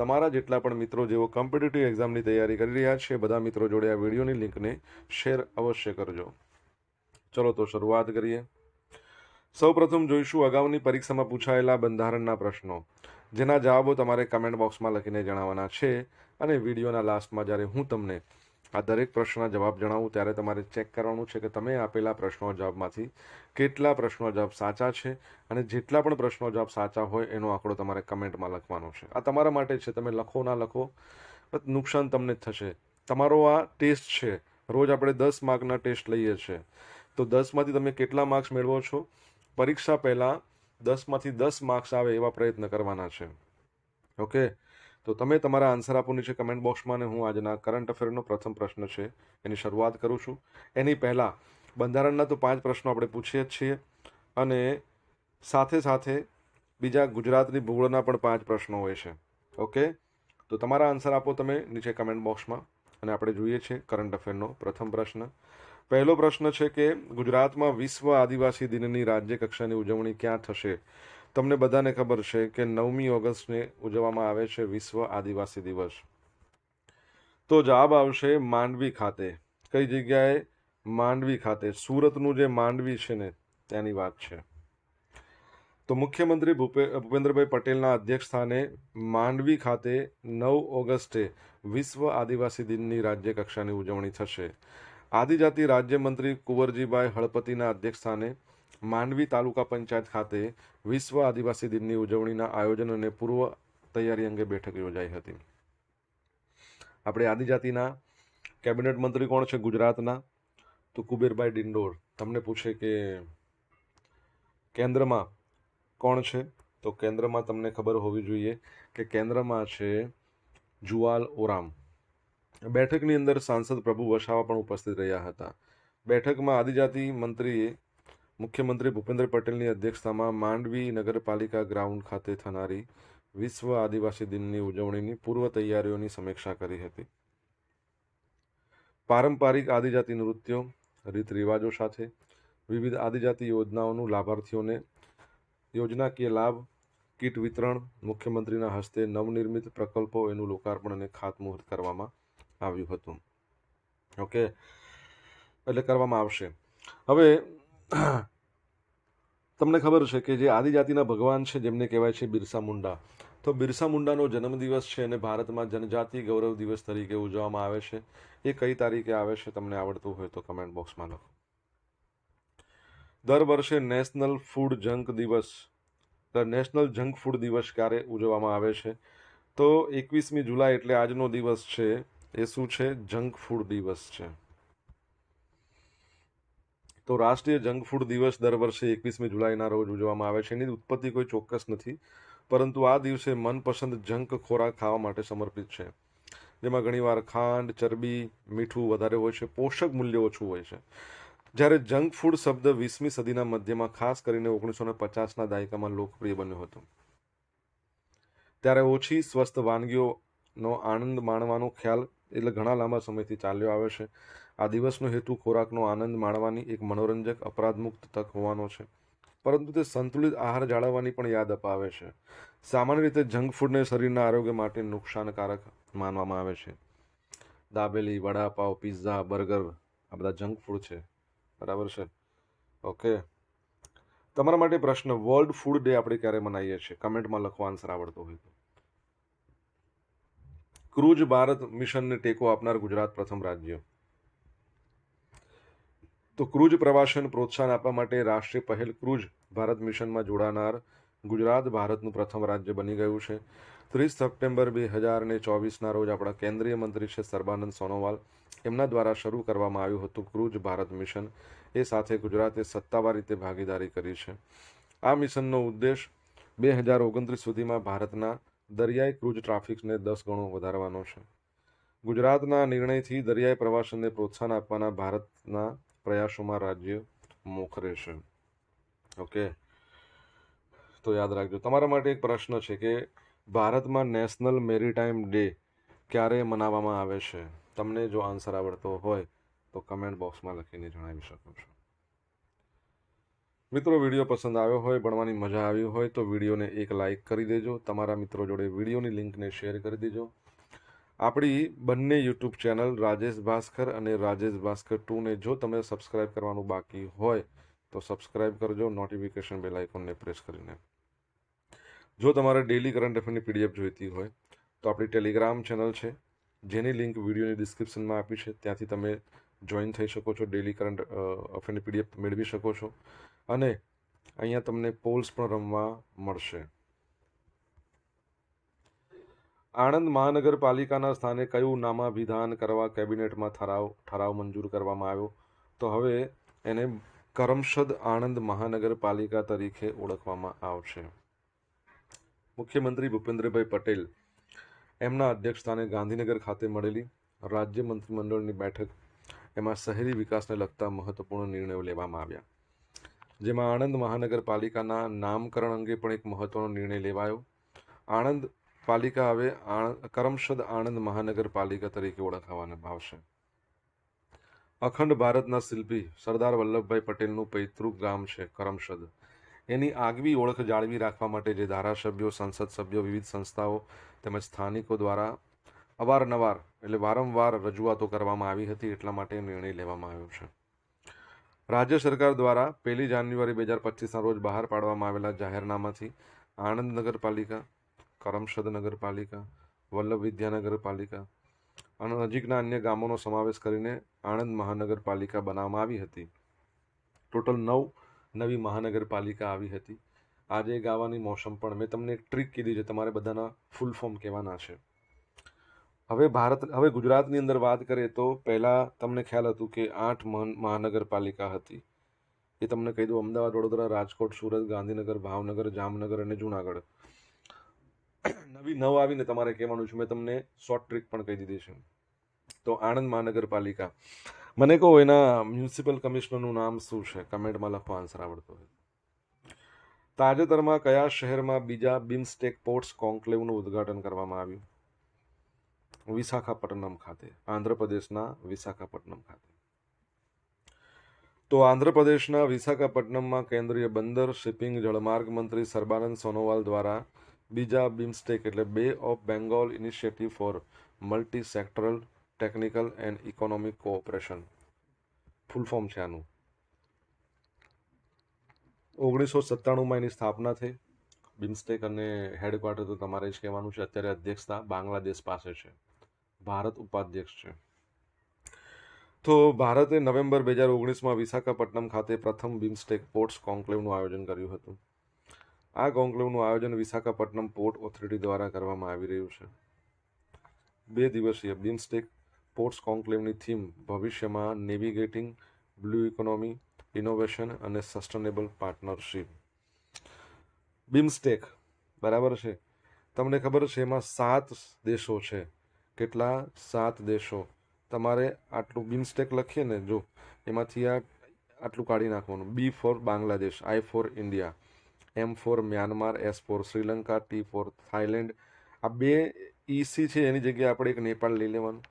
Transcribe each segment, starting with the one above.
તમારા જેટલા પણ મિત્રો જેઓ કોમ્પિટિટિવ એક્ઝામની તૈયારી કરી રહ્યા છે, બધા મિત્રો જોડે આ વિડીયોની લિંકને શેર અવશ્ય કરજો. ચલો તો શરૂઆત કરીએ. સૌપ્રથમ જોઈશું અગાઉની પરીક્ષામાં પૂછાયેલા બંધારણના પ્રશ્નો, જેના જવાબો તમારે કમેન્ટ બોક્સમાં લખીને જણાવવાના છે અને વિડીયોના લાસ્ટમાં જ્યારે હું તમને આ દરેક પ્રશ્નના જવાબ જણાવું, ત્યારે તમારે ચેક કરવાનું છે કે તમે આપેલા પ્રશ્નો જવાબમાંથી કેટલા પ્રશ્નો જવાબ સાચા છે અને જેટલા પણ પ્રશ્નો જવાબ સાચા હોય એનો આંકડો તમારે કમેન્ટમાં લખવાનો છે. આ તમારા માટે છે, તમે લખો ના લખો નુકસાન તમને થશે. તમારો આ ટેસ્ટ છે, રોજ આપણે દસ માર્કના ટેસ્ટ લઈએ છીએ તો દસમાંથી તમે કેટલા માર્ક્સ મેળવો છો? પરીક્ષા પહેલાં દસમાંથી દસ માર્ક્સ આવે એવા પ્રયત્ન કરવાના છે. ઓકે? તો તમે તમારા આન્સર આપો નીચે કમેન્ટ બોક્સમાં અને હું આજના કરંટ અફેરનો પ્રથમ પ્રશ્ન છે, એની શરૂઆત કરું છું. એની પહેલાં, બંધારણના તો પાંચ પ્રશ્નો આપણે પૂછીએ જ છીએ અને સાથે સાથે બીજા ગુજરાતની ભૂગોળના પણ પાંચ પ્રશ્નો હોય છે. ઓકે તો તમારા આન્સર આપો તમે નીચે કમેન્ટ બોક્સમાં અને આપણે જોઈએ છીએ કરંટ અફેરનો પ્રથમ પ્રશ્ન. પહેલો પ્રશ્ન છે કે ગુજરાતમાં વિશ્વ આદિવાસી દિનની રાજ્ય કક્ષાની ઉજવણી ક્યાં થશે? તમને બધાને ખબર છે કે નવમી ઓગસ્ટને ઉજવવામાં આવે છે વિશ્વ આદિવાસી દિવસ. તો જવાબ આવશે માંડવી ખાતે. કઈ જગ્યાએ? માંડવી ખાતે. સુરતનું જે માંડવી છે ને તેની વાત છે. તો મુખ્યમંત્રી ભૂપે, ભૂપેન્દ્રભાઈ પટેલના અધ્યક્ષ સ્થાને માંડવી ખાતે નવ ઓગસ્ટે વિશ્વ આદિવાસી દિનની રાજ્ય કક્ષાની ઉજવણી થશે. આદિજાતિ રાજ્યમંત્રી કુંવરજીભાઈ હળપતિના અધ્યક્ષ સ્થાને માંડવી તાલુકા પંચાયત ખાતે વિશ્વ આદિવાસી દિનની ઉજવણીના આયોજન અને પૂર્વ તૈયારી અંગે બેઠક યોજાઈ હતી. આપણે આદિજાતિના કેબિનેટ મંત્રી કોણ છે? ગુજરાતના તો કુબેરભાઈ ડિંડોર. તમને પૂછે કે કેન્દ્રમાં કોણ છે? તો કેન્દ્રમાં તમને ખબર હોવી જોઈએ કે કેન્દ્રમાં છે જુવાલ ઓરામ. બેઠકની અંદર સાંસદ પ્રભુ વસાવા પણ ઉપસ્થિત રહ્યા હતા. બેઠકમાં આદિજાતિ મંત્રીએ મુખ્યમંત્રી ભૂપેન્દ્ર પટેલની અધ્યક્ષતામાં માંડવી નગરપાલિકા ગ્રાઉન્ડ ખાતે થનારી વિશ્વ આદિવાસી દિનની ઉજવણીની પૂર્વ તૈયારીઓની સમીક્ષા કરી હતી. પારંપરિક આદિજાતિ નૃત્યો રીત રિવાજો સાથે વિવિધ આદિજાતિ યોજનાઓનું લાભાર્થીઓને યોજનાકીય લાભ, કીટ વિતરણ, મુખ્યમંત્રીના હસ્તે નવનિર્મિત પ્રકલ્પો એનું લોકાર્પણ અને ખાતમુહૂર્ત કરવામાં આવ્યું હતું. ઓકે. એટલે કરવામાં આવશે. હવે તમને ખબર છે કે જે આદિજાતિના ભગવાન છે, જેમને કહેવાય છે બિરસા મુંડા. તો બિરસા મુંડાનો જન્મદિવસ છે અને ભારતમાં જનજાતિ ગૌરવ દિવસ તરીકે ઉજવવામાં આવે છે. એ કઈ તારીખે આવે છે તમને આવડતું હોય તો કમેન્ટ બોક્સમાં લખો. દર વર્ષે નેશનલ ફૂડ જંક દિવસ નેશનલ જંક ફૂડ દિવસ ક્યારે ઉજવવામાં આવે છે? તો એકવીસમી જુલાઈ એટલે આજનો દિવસ છે. એ શું છે? જંક ફૂડ દિવસ છે. તો રાષ્ટ્રીય જંક ફૂડ દિવસ દર વર્ષે એકવીસમી જુલાઈના રોજ ઉજવવામાં આવે છે. એની ઉત્પત્તિ કોઈ ચોક્કસ નથી, પરંતુ આ દિવસે મનપસંદ જંક ખોરાક ખાવા માટે સમર્પિત છે. જેમાં ઘણીવાર ખાંડ, ચરબી, મીઠું વધારે હોય છે, પોષક મૂલ્ય ઓછું હોય છે. જ્યારે જંક ફૂડ શબ્દ વીસમી સદીના મધ્યમાં ખાસ કરીને ઓગણીસો ને પચાસના દાયકામાં લોકપ્રિય બન્યો હતો. ત્યારે ઓછી સ્વસ્થ વાનગીઓનો આનંદ માણવાનો ખ્યાલ એટલે ઘણા લાંબા સમયથી ચાલ્યો આવે છે. આ દિવસનો હેતુ ખોરાકનો આનંદ માણવાની એક મનોરંજક, અપરાધમુક્ત તક હોવાનો છે. પરંતુ તે સંતુલિત આહાર જાળવવાની પણ યાદ અપાવે છે. સામાન્ય રીતે જંક ફૂડને શરીરના આરોગ્ય માટે નુકસાનકારક માનવામાં આવે છે. દાબેલી, વડાપાવ, પિઝા, બર્ગર આ બધા જંક ફૂડ છે. બરાબર છે? ઓકે તમારા માટે પ્રશ્ન, વર્લ્ડ ફૂડ ડે આપણે ક્યારે મનાવીએ છીએ? કમેન્ટમાં લખવા આન્સર આવડતો હોય તો. ક્રૂઝ ભારત મિશનને ટેકો આપનાર ગુજરાત પ્રથમ રાજ્ય. તો ક્રૂઝ પ્રવાસન પ્રોત્સાહન આપવા માટે રાષ્ટ્રીય પહેલ ક્રૂઝ ભારત મિશનમાં જોડાનાર ગુજરાત ભારતનું પ્રથમ રાજ્ય બની ગયું છે. ત્રીસ સપ્ટેમ્બર બે હજાર ને ચોવીસના રોજ આપણા કેન્દ્રીય મંત્રી છે સર્બાનંદ સોનોવાલ. એમના દ્વારા શરૂ કરવામાં આવ્યું હતું ક્રૂઝ ભારત મિશન. એ સાથે ગુજરાતે સત્તાવાર રીતે ભાગીદારી કરી છે. આ મિશનનો ઉદ્દેશ બે હજાર ઓગણત્રીસ સુધીમાં ભારતના દરિયાઈ ક્રૂઝ ટ્રાફિકને દસ ગણો વધારવાનો છે. ગુજરાતના નિર્ણયથી દરિયાઈ પ્રવાસનને પ્રોત્સાહન આપવાના ભારતના પ્રયાસોમાં રાજ્ય મોખરે છે. ઓકે તો યાદ રાખજો. તમારા માટે એક પ્રશ્ન છે કે ભારતમાં નેશનલ મેરીટાઈમ ડે ક્યારે મનાવવામાં આવે છે? તમને જો આન્સર આવડતો હોય તો કમેન્ટ બોક્સમાં લખીને જણાવી શકો છો. મિત્રો, વીડિયો પસંદ આવ્યો હોય, ભણવાની મજા આવી હોય તો વિડીયોને એક લાઇક કરી દેજો. તમારા મિત્રો જોડે વિડીયોની લિંકને શેર કરી દેજો. આપણી બંને યુટ્યુબ ચેનલ રાજેશ ભાસ્કર અને રાજેશ ભાસ્કર ટુને જો તમે સબસ્ક્રાઇબ કરવાનું બાકી હોય, તો સબસ્ક્રાઇબ કરજો નોટિફિકેશન બેલ આઇકોનને પ્રેસ કરીને. જો તમારે ડેલી કરંટ અફેરની પીડીએફ જોઈતી હોય, તો આપણી ટેલિગ્રામ ચેનલ છે. જેની લિંક વિડીયોની ડિસ્ક્રિપ્શનમાં આપી છે. ત્યાંથી તમે જોઈન થઈ શકો છો ડેલી કરંટ અફેરની પીડીએફ મેળવી શકો છો. અને અહીંયા તમને પોલ્સ પણ રમવા મળશે. આણંદ મહાનગરપાલિકાના સ્થાને કયું નામાભિધાન કરવા કેબિનેટમાં ઠરાવ ઠરાવ મંજૂર કરવામાં આવ્યો? તો હવે એને કરમસદ આણંદ મહાનગરપાલિકા તરીકે ઓળખવામાં આવશે. મુખ્યમંત્રી ભૂપેન્દ્રભાઈ પટેલ એમના અધ્યક્ષસ્થાને ગાંધીનગર ખાતે મળેલી રાજ્ય મંત્રીમંડળની બેઠક, એમાં શહેરી વિકાસને લગતા મહત્વપૂર્ણ નિર્ણયો લેવામાં આવ્યા. જેમાં આણંદ મહાનગરપાલિકાના નામકરણ અંગે પણ એક મહત્વનો નિર્ણય લેવાયો. આણંદ પાલિકા હવે કરમસદ આણંદ મહાનગરપાલિકા તરીકે ઓળખાવાને ભાવશે. અખંડ ભારતના શિલ્પી સરદાર વલ્લભભાઈ પટેલનું પૈતૃક ગામ છે કરમસદ એની આગવી ઓળખ જાળવી રાખવા માટે જે ધારાસભ્યો, સંસદ સભ્યો, વિવિધ સંસ્થાઓ તેમજ સ્થાનિકો દ્વારા અવારનવાર એટલે વારંવાર રજૂઆતો કરવામાં આવી હતી એટલા માટે નિર્ણય લેવામાં આવ્યો છે. રાજ્ય સરકાર દ્વારા પહેલી જાન્યુઆરી બે હજાર પચીસના રોજ બહાર પાડવામાં આવેલા જાહેરનામાથી આણંદ નગરપાલિકા કરમસદ નગરપાલિકા વલ્લભ વિદ્યાનગર પાલિકા અને નજીકના અન્ય ગામોનો સમાવેશ કરીને આણંદ મહાનગરપાલિકા બનાવવામાં આવી હતી. ટોટલ નવ નવી મહાનગરપાલિકા આવી હતી. આજે ગાવાની મોસમ પણ મેં તમને એક ટ્રીક કીધી છે તમારે બધાના ફૂલ ફોર્મ કહેવાના છે. હવે ભારત, હવે ગુજરાતની અંદર વાત કરીએ તો પહેલાં તમને ખ્યાલ હતું કે આઠ મહાન- મહાનગરપાલિકા હતી. એ તમને કહી દઉં, અમદાવાદ, વડોદરા, રાજકોટ, સુરત, ગાંધીનગર, ભાવનગર, જામનગર અને જુનાગઢ. નવી નવ આવીને તમારે કહેવાનું છે, મેં તમને શોર્ટ ટ્રીક પણ કહી દીધી છે. તો આણંદ મહાનગરપાલિકા, મને કહો એના મ્યુનિસિપલ કમિશનરનું નામ શું છે? કમેન્ટમાં લખો આન્સર આવડતો હોય. તાજેતરમાં કયા શહેરમાં બીજા બિમસ્ટેક પોર્ટ્સ કોન્ક્લેવનું ઉદ્ઘાટન કરવામાં આવ્યું? વિશાખાપટ્ટનમ ખાતે, આંધ્રપ્રદેશના વિશાખાપટ્ટનમ ખાતે. તો આંધ્રપ્રદેશના વિશાખાપટ્ટનમમાં કેન્દ્રીય બંદર, શિપિંગ, જળમાર્ગ મંત્રી સર્બાનંદ સોનોવાલ દ્વારા બીજા બિમસ્ટેક એટલે bay of Bengal initiative for multi sectoral technical and economic cooperation. Full form છે આનું. ઓગણીસો સત્તાણુંમાં એની સ્થાપના થઈ. બિમસ્ટેક અને હેડક્વાર્ટર તો તમારે જ કહેવાનું છે. અત્યારે અધ્યક્ષતા બાંગ્લાદેશ પાસે છે. ભારત ઉપાધ્યક્ષ છે. તો ભારતે નવેમ્બર બે હજાર ઓગણીસમાં વિશાખાપટ્ટનમ ખાતે પ્રથમ બિમસ્ટેક પોર્ટ્સ કોન્ક્લેવનું આયોજન કર્યું હતું. આ કોન્ક્લેવનું આયોજન વિશાખાપટ્ટનમ પોર્ટ ઓથોરિટી દ્વારા કરવામાં આવી રહ્યું છે. બે દિવસીય બિમસ્ટેક પોર્ટ્સ કોન્ક્લેવની થીમ ભવિષ્યમાં નેવિગેટિંગ, બ્લુ ઇકોનોમી, ઇનોવેશન અને સસ્ટેનેબલ પાર્ટનરશીપ. બિમસ્ટેક, બરાબર છે? તમને ખબર છે એમાં સાત દેશો છે. કેટલા? સાત દેશો. તમારે આટલું બિમસ્ટેક લખીએ ને જો, એમાંથી આ આટલું કાઢી નાખવાનું. B for Bangladesh, I for India. M for Myanmar, S for Sri Lanka, T for Thailand આ બે ઈસી છે, એની જગ્યાએ આપણે એક નેપાળ લઈ લેવાનું.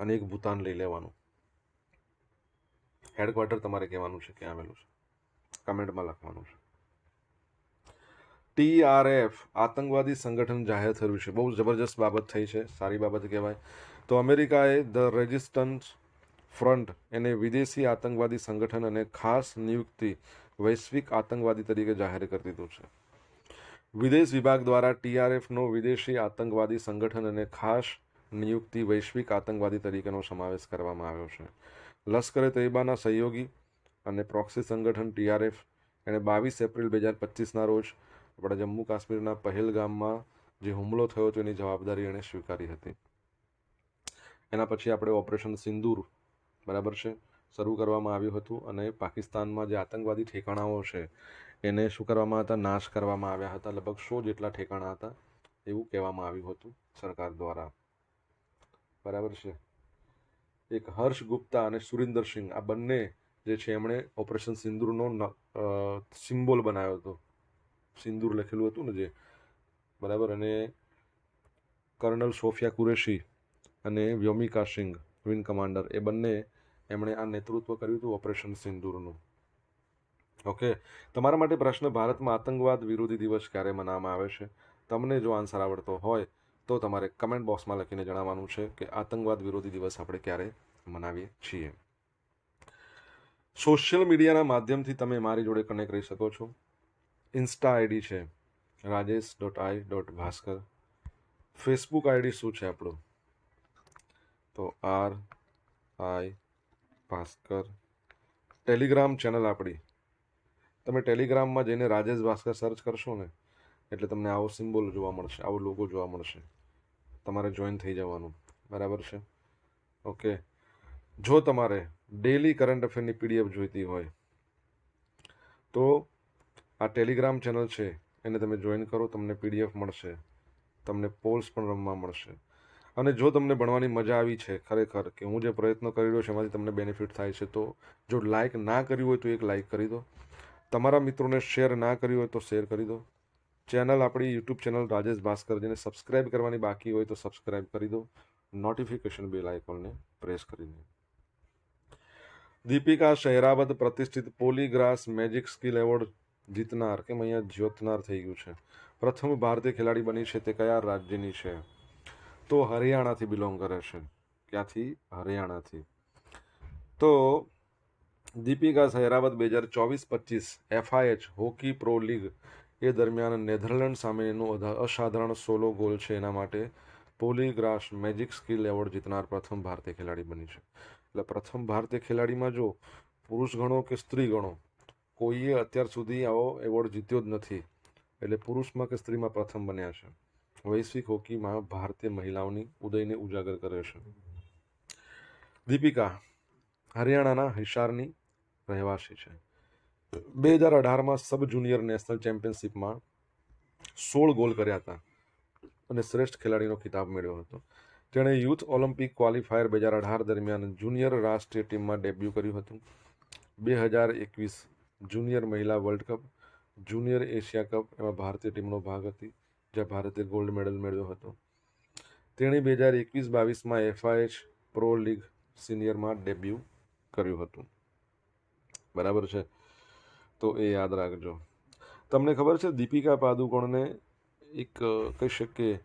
અને એક ભૂતાન લઈ લેવાનું. હેડક્વાર્ટર તમારે કહેવાનું છે, ક્યાં આવેલું છે? કમેન્ટમાં લખવાનું છે. ટીઆરએફ આતંકવાદી સંગઠન જાહેર થયું છે. બહુ જબરજસ્ત બાબત થઈ છે, સારી બાબત કહેવાય. તો અમેરિકાએ ધ રેઝિસ્ટન્સ ફ્રન્ટ એને વિદેશી આતંકવાદી સંગઠન અને ખાસ નિયુક્તિ વૈશ્વિક આતંકવાદી તરીકે જાહેર કરી દીધું છે. વિદેશ વિભાગ દ્વારા ટીઆરએફનો વિદેશી આતંકવાદી સંગઠન અને ખાસ નિયુક્તિ વૈશ્વિક આતંકવાદી તરીકેનો સમાવેશ કરવામાં આવ્યો છે. લશ્કરે તૈબાના સહયોગી અને પ્રોક્સી સંગઠન ટીઆરએફ એણે બાવીસ એપ્રિલ બે હજાર પચીસના રોજ આપણા જમ્મુ કાશ્મીરના પહેલગામમાં જે હુમલો થયો હતો એની જવાબદારી એણે સ્વીકારી હતી. એના પછી આપણે ઓપરેશન સિંદૂર બરાબર છે? શરૂ કરવામાં આવ્યું હતું અને પાકિસ્તાનમાં જે આતંકવાદી ઠેકાણાઓ છે, એને શું કરવામાં હતા? નાશ કરવામાં આવ્યા હતા. લગભગ સો જેટલા ઠેકાણા હતા એવું કહેવામાં આવ્યું હતું સરકાર દ્વારા. બરાબર છે? એક હર્ષ ગુપ્તા અને સુરિન્દર સિંહ આ બંને જે છે એમણે ઓપરેશન સિંદૂરનો સિમ્બોલ બનાવ્યો હતો. સિંદૂર લખેલું હતું ને જે. બરાબર? અને કર્નલ સોફિયા કુરેશી અને વ્યોમિકા સિંઘ, વિંગ કમાન્ડર, એ બંને એમણે આ નેતૃત્વ કર્યું હતું ઓપરેશન સિંદૂરનું. ઓકે, તમારા માટે પ્રશ્ન ભારતમાં આતંકવાદ વિરોધી દિવસ ક્યારે મનાવવામાં આવે છે? તમને જો આન્સર આવડતો હોય, તો તમારે કમેન્ટ બોક્સમાં લખીને જણાવવાનું છે કે આતંકવાદ વિરોધી દિવસ આપણે ક્યારે મનાવીએ છીએ. સોશિયલ મીડિયાના માધ્યમથી તમે મારી જોડે કનેક્ટ રહી શકો છો. ઇન્સ્ટા આઈડી છે Rajesh dot I dot Bhaskar Facebook ID શું છે આપણું? તો R I Bhaskar. Telegram channel આપણી. તમે ટેલિગ્રામમાં જઈને રાજેશ ભાસ્કર સર્ચ કરશો ને, એટલે તમને આવો સિમ્બોલ જોવા મળશે, આવો લોગો જોવા મળશે. તમારે જોઈન થઈ જવાનું. બરાબર છે? ઓકે જો તમારે ડેલી કરંટ અફેરની પીડીએફ જોઈતી હોય, તો આ ટેલિગ્રામ ચેનલ છે, એને તમે જોઈન કરો, તમને પીડીએફ મળશે. તમને પોલ્સ પણ રમવા મળશે. અને જો તમને ભણવાની મજા આવી છે ખરેખર કે હું જે પ્રયત્ન કરી રહ્યો છું એમાંથી તમને બેનિફિટ થાય છે, તો જો લાઇક ના કર્યું હોય તો એક લાઇક કરી દો. તમારા મિત્રોને શેર ના કર્યું હોય તો શેર કરી દો. ચેનલ આપણી યુટ્યુબ ચેનલ રાજેશ ભાસ્કર જેને સબસ્ક્રાઇબ કરવાની બાકી હોય તો સબસ્ક્રાઇબ કરી દો. નોટિફિકેશન બેલ આઇકોનને પ્રેસ કરી દો દીપિકા શહેરાવત પ્રતિષ્ઠિત પોલીગ્રાસ મેજિક સ્કિલ એવોર્ડ જીતનાર, કેમ અહીંયા જ્યોતનાર થઈ ગયું છે? પ્રથમ ભારતીય ખેલાડી બની છે તે કયા રાજ્યની છે? તો હરિયાણાથી બિલોંગ કરે છે. ક્યાંથી? હરિયાણાથી. તો દીપિકા સહેરાવત બે હજાર ચોવીસ પચીસ એફઆઈએચ હોકી પ્રો લીગ એ દરમિયાન નેધરલેન્ડ સામેનું અસાધારણ સોલો ગોલ છે. એના માટે પોલીગ્રાસ મેજિક સ્કિલ એવોર્ડ જીતનાર પ્રથમ ભારતીય ખેલાડી બની છે. એટલે પ્રથમ ભારતીય ખેલાડીમાં જો પુરુષ ગણો કે સ્ત્રી ગણો, કોઈએ અત્યાર સુધી આવો એવોર્ડ જીત્યો જ નથી. એટલે પુરુષમાં કે સ્ત્રીમાં પ્રથમ બન્યા છે. વૈશ્વિક હોકીમાં ભારતીય મહિલાઓની ઉદયને ઉજાગર કરે છે. દીપિકા હરિયાણાના હિસારની રહેવાસી છે. બે હજાર અઢારમાં સબ જુનિયર નેશનલ ચેમ્પિયનશિપમાં સોળ ગોલ કર્યા હતા અને શ્રેષ્ઠ ખેલાડીનો ખિતાબ મેળવ્યો હતો. તેણે યુથ ઓલિમ્પિક ક્વોલિફાયર બે હજાર અઢાર દરમિયાન જુનિયર રાષ્ટ્રીય ટીમમાં ડેબ્યુ કર્યું હતું. બે હજાર એકવીસ જુનિયર મહિલા world cup, junior Asia cup એમાં ભારતીય ટીમનો ભાગ હતી. જ્યાં ભારતે ગોલ્ડ મેડલ મેળવ્યો હતો. તેણે બે હજાર એકવીસ બાવીસમાં એફઆઈએચ પ્રો લીગ સિનિયરમાં ડેબ્યુ કર્યું હતું. બરાબર છે? તો એ યાદ રાખજો. તમને ખબર છે, દીપિકા પાદુકોણને એક, કહી શકીએ,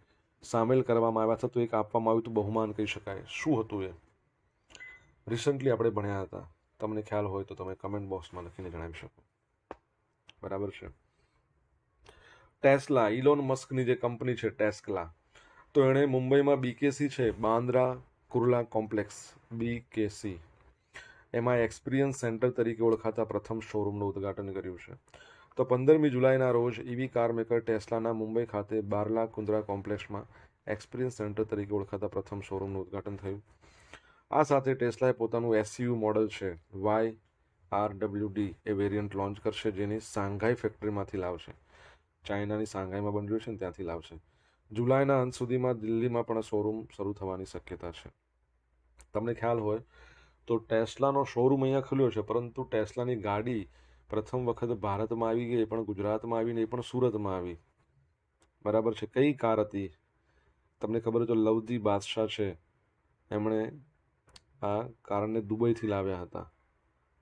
સામેલ કરવામાં આવ્યા હતા, તો એક આપવામાં આવ્યું હતું, બહુમાન કહી શકાય. શું હતું એ? રિસન્ટલી આપણે ભણ્યા હતા. તમને ખ્યાલ હોય તો તમે કમેન્ટ બોક્સમાં લખીને જણાવી શકો. બરાબર છે? ટેસ્લા ઇલોન મસ્કની જે કંપની છે ટેસ્લા, તો એણે મુંબઈમાં બીકેસી છે, બાંદ્રા કુર્લા કોમ્પ્લેક્સ બીકેસી એમાં એક્સપિરિયન્સ સેન્ટર તરીકે ઓળખાતા પ્રથમ શોરૂમનું ઉદ્ઘાટન કર્યું છે. તો પંદરમી જુલાઈના રોજ ઈવી કાર મેકર ટેસ્લાના મુંબઈ ખાતે બારલા કુંદ્રા કોમ્પ્લેક્સમાં એક્સપિરિયન્સ સેન્ટર તરીકે ઓળખાતા પ્રથમ શોરૂમનું ઉદ્ઘાટન થયું. આ સાથે ટેસ્લાએ પોતાનું એસયુ મોડલ છે વાય આર ડબલ્યુ ડી એ વેરિયન્ટ લોન્ચ કરશે, જેની સાંઘાઈ ફેક્ટરીમાંથી લાવશે. ચાઇનાની સાંઘાઈમાં બની રહ્યું છે ને ત્યાંથી લાવશે. જુલાઈના અંત સુધીમાં દિલ્હીમાં પણ શોરૂમ શરૂ થવાની શક્યતા છે. તમને ખ્યાલ હોય તો ટેસ્લાનો શોરૂમ અહીંયા ખુલ્યો છે, પરંતુ ટેસ્લાની ગાડી પ્રથમ વખત ભારતમાં આવી ગઈ પણ ગુજરાતમાં આવીને એ પણ સુરતમાં આવી. બરાબર છે, કઈ કાર હતી? તમને ખબર હોય તો લવજી બાદશાહ છે. એમણે આ કારને દુબઈથી લાવ્યા હતા.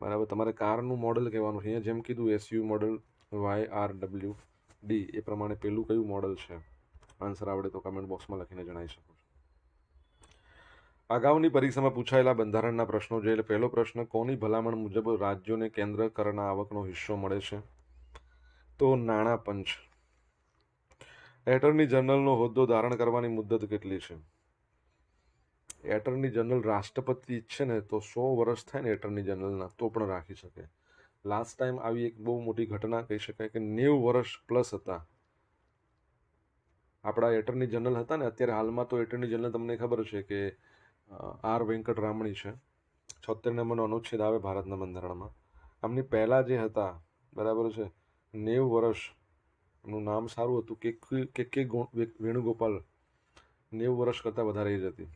બરાબર, તમારે કારનું મોડલ કહેવાનું છે. અહીંયા જેમ કીધું, SUV model Y R W. D એ પ્રમાણે પેલું કયું મોડલ છે? આન્સર આવડે તો કમેન્ટ બોક્સમાં લખીને જણાવી શકો છો. અગાઉની પરીક્ષામાં પૂછાયેલા બંધારણના પ્રશ્નો જોઈએ પહેલો પ્રશ્ન, કોની ભલામણ મુજબ રાજ્યોને કેન્દ્ર કરના આવકનો હિસ્સો મળે છે? તો નાણાં પંચ. એટર્ની જનરલનો હોદ્દો ધારણ કરવાની મુદ્દત કેટલી છે? એટર્ની જનરલ રાષ્ટ્રપતિ ઈચ્છે ને, તો સો વર્ષ થાય ને એટર્ની જનરલના તો પણ રાખી શકે. લાસ્ટ ટાઈમ આવી એક બહુ મોટી ઘટના કહી શકાય કે નેવું વર્ષ પ્લસ હતા. આપણા એટર્ની જનરલ હતા ને, અત્યારે હાલમાં તો એટર્ની જનરલ તમને ખબર છે કે આર વેંકટરામણી છે. છોતેર નંબરનો અનુચ્છેદ આવે ભારતના બંધારણમાં. આમની પહેલાં જે હતા, બરાબર છે, નેવું વર્ષ એમનું નામ સારું હતું કે કે કે વેણુગોપાલ. નેવું વર્ષ કરતાં વધારે એજ હતી.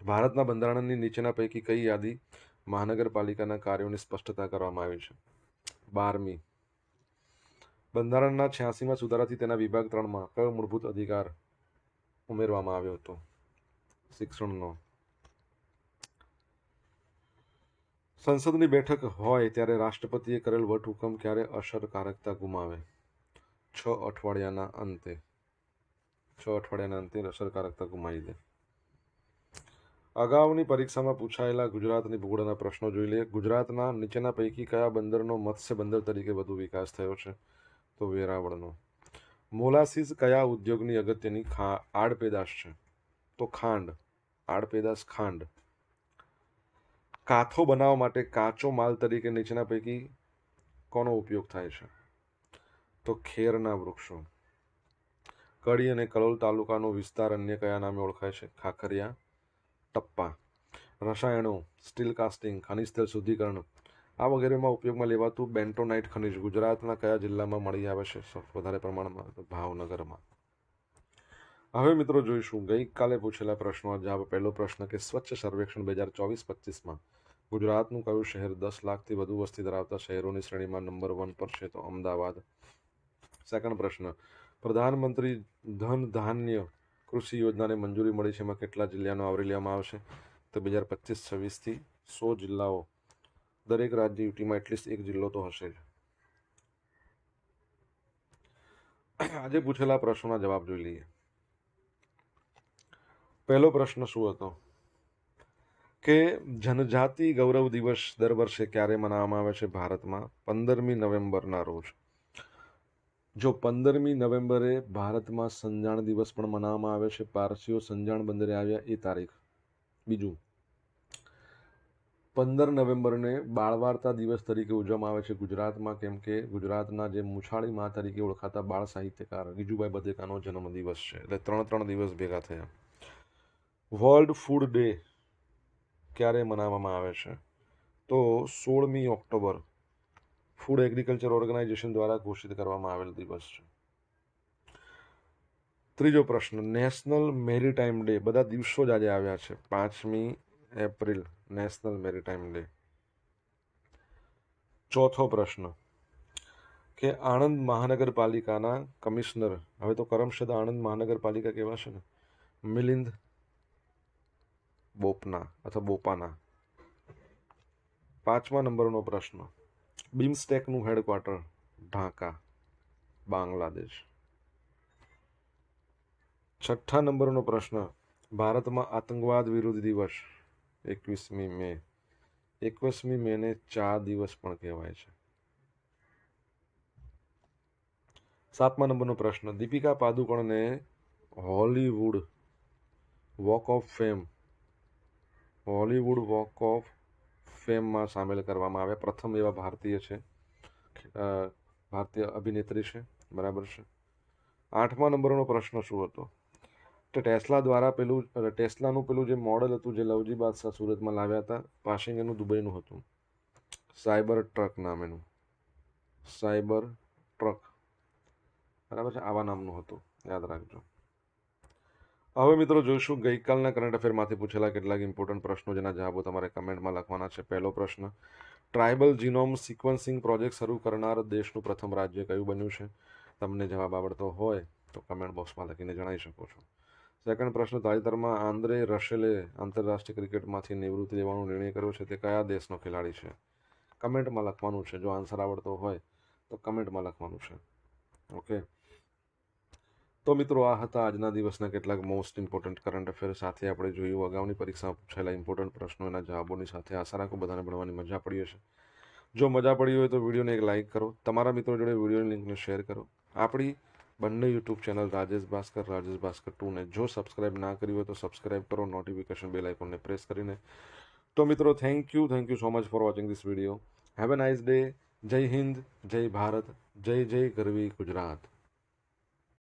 ભારતના બંધારણની નીચેના પૈકી કઈ યાદી મહાનગરપાલિકાના કાર્યોની સ્પષ્ટતા કરવામાં આવી છે. બારમી. બંધારણના છ્યાસીમાં સુધારાથી તેના વિભાગ ત્રણમાં કયો મૂળભૂત અધિકાર ઉમેરવામાં આવ્યો હતો? શિક્ષણનો. સંસદની બેઠક હોય ત્યારે રાષ્ટ્રપતિએ કરેલ વટહુકમ ક્યારે અસરકારકતા ગુમાવે? છ અઠવાડિયાના અંતે. છ અઠવાડિયાના અંતે અસરકારકતા ગુમાવી દે. અગાઉની પરીક્ષામાં પૂછાયેલા ગુજરાતની ભૂગોળના પ્રશ્નો જોઈ લઈએ. ગુજરાતના નીચેના પૈકી કયા બંદરનો મત્સ્ય બંદર તરીકે વધુ વિકાસ થયો છે? તો વેરાવળનો. મોલાસીસ કયા ઉદ્યોગની અગત્યની ખા આડપેદાશ છે? તો ખાંડ. આડપેદાશ ખાંડ. કાથો બનાવવા માટે કાચો માલ તરીકે નીચેના પૈકી કોનો ઉપયોગ થાય છે? તો ખેરના વૃક્ષો. કડી અને કલોલ તાલુકાનો વિસ્તાર અન્ય કયા નામે ઓળખાય છે? ખાખરિયા ટપ્પા, રસાયણો, સ્ટીલ કાસ્ટિંગ, ખનિજ તેલ શુદ્ધિકરણ, આ વગેરેમાં ઉપયોગમાં લેવાતું બેન્ટોનાઇટ ખનિજ ગુજરાતના કયા જિલ્લામાં મળી આવે છે? વધારે પ્રમાણમાં ભાવનગરમાં. હવે મિત્રો જોઈશું, ગઈકાલે પૂછેલા પ્રશ્નો. જવાબ પહેલો પ્રશ્ન કે સ્વચ્છ સર્વેક્ષણ બે હજાર ચોવીસ પચીસમાં ગુજરાતનું કયું શહેર દસ લાખથી વધુ વસ્તી ધરાવતા શહેરોની શ્રેણીમાં નંબર વન પર છે? તો અમદાવાદ. સેકન્ડ પ્રશ્ન, પ્રધાનમંત્રી ધન ધાન્ય કૃષિ યોજનાને મંજૂરી મળી છે. એમાં કેટલા જિલ્લાનો આવરી લેવામાં આવશે? તો બે હજાર પચીસ, છવ્વીસથી સો જિલ્લાઓ. દરેક રાજ્ય યુટીમાં એટલીસ્ટ એક જિલ્લો તો હશે જ. આજે પૂછેલા પ્રશ્નોના જવાબ જોઈ લઈએ. પહેલો પ્રશ્ન શું હતો? કે જનજાતિ ગૌરવ દિવસ દર વર્ષે ક્યારે મનાવવામાં આવે છે ભારતમાં? પંદરમી નવેમ્બરના રોજ. જો પંદરમી નવેમ્બરે ભારતમાં સંજાણ દિવસ પણ મનાવવામાં આવે છે, પારસીઓ સંજાણ બંદરે આવ્યા એ તારીખ. બીજું, પંદર નવેમ્બરને બાળવાર્તા દિવસ તરીકે ઉજવવામાં આવે છે ગુજરાતમાં, કેમ કે ગુજરાતના જે મુછાળી મા તરીકે ઓળખાતા બાળ સાહિત્યકાર ગીજુભાઈ બધેકાનો જન્મદિવસ છે. એટલે ત્રણ ત્રણ દિવસ ભેગા થયા. વર્લ્ડ ફૂડ ડે ક્યારે મનાવવામાં આવે છે? તો સોળમી ઓક્ટોબર ફૂડ એગ્રીકલ્ચર ઓર્ગેનાઇઝેશન દ્વારા ઘોષિત કરવામાં આવેલ દિવસ છે. ત્રીજો પ્રશ્ન, નેશનલ મેરીટાઈમ ડે બધા દિવસો જ આજે આવ્યા છે. પાંચમી એપ્રિલ, નેશનલ મેરીટાઈમ ડે. ચોથો પ્રશ્ન, કે આણંદ મહાનગરપાલિકાના કમિશનર, હવે તો કરમશદ આણંદ મહાનગરપાલિકા કેવા છે ને? મિલિંદ બોપના, અથવા બોપાના. પાંચમા નંબરનો પ્રશ્ન બિમસ્ટેકનું હેડક્વાર્ટર, ઢાકા, બાંગ્લાદેશ. છઠ્ઠા નંબરનો પ્રશ્ન, ભારતમાં આતંકવાદ વિરુદ્ધ દિવસ, એકવીસમી મે. એકવીસમી મેને ચા દિવસ પણ કહેવાય છે. સાતમા નંબરનો પ્રશ્ન, Deepika પાદુકોણને Hollywood walk of fame, Hollywood walk of ફેમમાં સામેલ કરવામાં આવ્યા. પ્રથમ એવા ભારતીય છે. ભારતીય અભિનેત્રી છે. બરાબર છે. આઠમા નંબરનો પ્રશ્ન શું હતો? તો ટેસ્લા દ્વારા પેલું ટેસ્લાનું પેલું જે મોડલ હતું જે લવજી બાદશાહ સુરતમાં લાવ્યા હતા પાસિંગ એનું દુબઈનું હતું. સાયબર ટ્રક નામ એનું સાયબર ટ્રક. બરાબર છે? આવા નામનું હતું. યાદ રાખજો. હવે મિત્રો જોઈશું, ગઈકાલના કરંટ અફેરમાંથી પૂછેલા કેટલાક ઇમ્પોર્ટન્ટ પ્રશ્નો, જેના જવાબો તમારે કમેન્ટમાં લખવાના છે. પહેલો પ્રશ્ન ટ્રાઇબલ જીનોમ સિક્વન્સિંગ પ્રોજેક્ટ શરૂ કરનાર દેશનું પ્રથમ રાજ્ય કયું બન્યું છે? તમને જવાબ આવડતો હોય તો કમેન્ટ બોક્સમાં લખીને જણાવી શકો છો. સેકન્ડ પ્રશ્ન, તાજેતરમાં આંદ્રે રશેલે આંતરરાષ્ટ્રીય ક્રિકેટમાંથી નિવૃત્તિ લેવાનો નિર્ણય કર્યો છે. તે કયા દેશનો ખેલાડી છે? કમેન્ટમાં લખવાનું છે. જો આન્સર આવડતો હોય તો કમેન્ટમાં લખવાનું છે. ઓકે તો મિત્રો આ હતા આજના દિવસના કેટલાક મોસ્ટ ઇમ્પોર્ટન્ટ કરંટ અફેર સાથે આપણે જોયું અગાઉની પરીક્ષામાં પૂછાયેલા ઇમ્પોર્ટન્ટ પ્રશ્નો, એના જવાબોની સાથે આશા રાખો બધાને ભણવાની મજા પડી હશે. જો મજા પડી હોય તો વિડીયોને એક લાઇક કરો, તમારા મિત્રો જોડે વિડીયોની લિંકને શેર કરો. આપણી બંને યુટ્યુબ ચેનલ રાજેશ ભાસ્કર રાજેશ ભાસ્કર ટુને જો સબસ્ક્રાઇબ ના કરી હોય તો સબસ્ક્રાઇબ કરો નોટિફિકેશન બેલ આઇકોનને પ્રેસ કરીને. તો મિત્રો thank you thank you so much for watching this video have a nice day જય હિન્દ જય ભારત જય જય ગરવી ગુજરાત